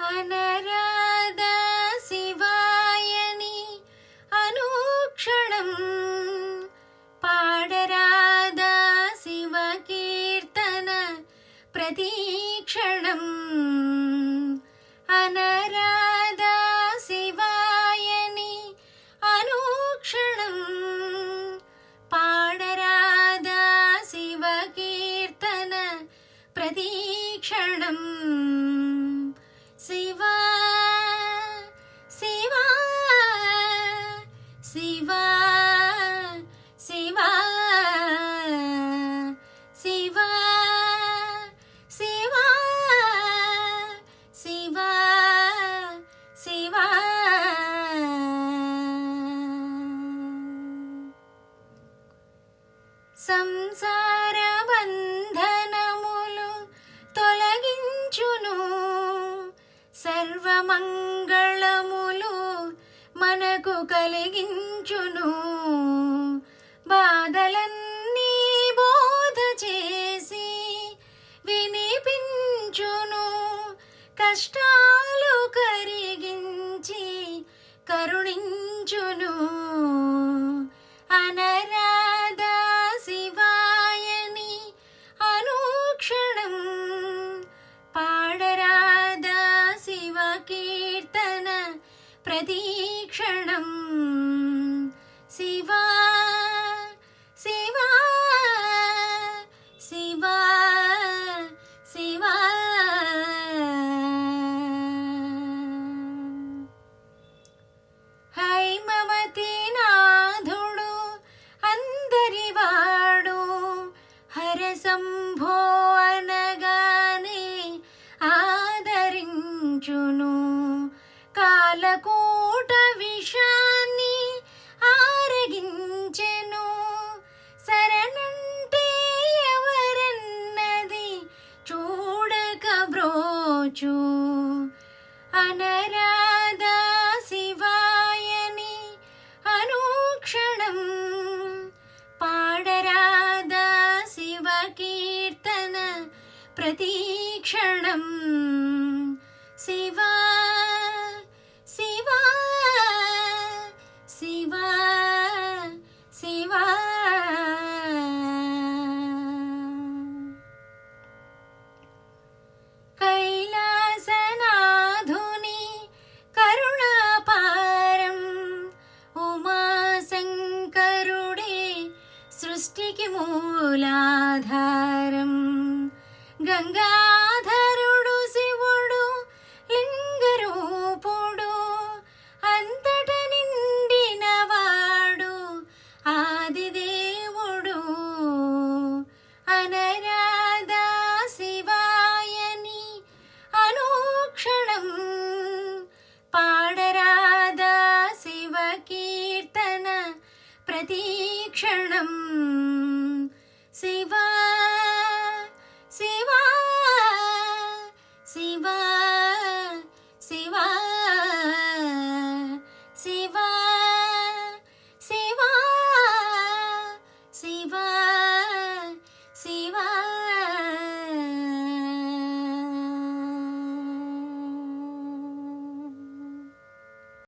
అనరాధా శివాయని అనుక్షణం పాడరాధా శివ కీర్తన ప్రతీక్షణం అనరాధా శివాయని అనుక్షణం శివ కీర్తన ప్రతీక్షణం శివా శివా శివా శివా శివా శివా శివా శివా సంసార కలిగించును. బాధలన్నీ బోధ చేసి వినిపించును. కష్టాలు కరిగించి కరుణించును. అనరాధ శివాయని అనుక్షణం పాడరాధ శివ కీర్తన ప్రతీక్షణం ശിവ ശിവ ശിവ ശിവ ഹൈമവതീനാഥുടു അന്തരിവാടു ഹരസംഭോ అనగానే ఆదరించును కాలకు రోజు అనరాధా శివాయని అనుక్షణం పాడరాధా శివ కీర్తన ప్రతీక్షణం శివా సృష్టికి మూలాధారం. గంగాధరుడు శివుడు లింగరూపుడు అంతట నిండినవాడు ఆదిదేవుడు. అనరాధ శివాయని అనుక్షణం పాడరాధ శివకీర్తన ప్రతీక్షణం. Siva, Siva, Siva, Siva, Siva.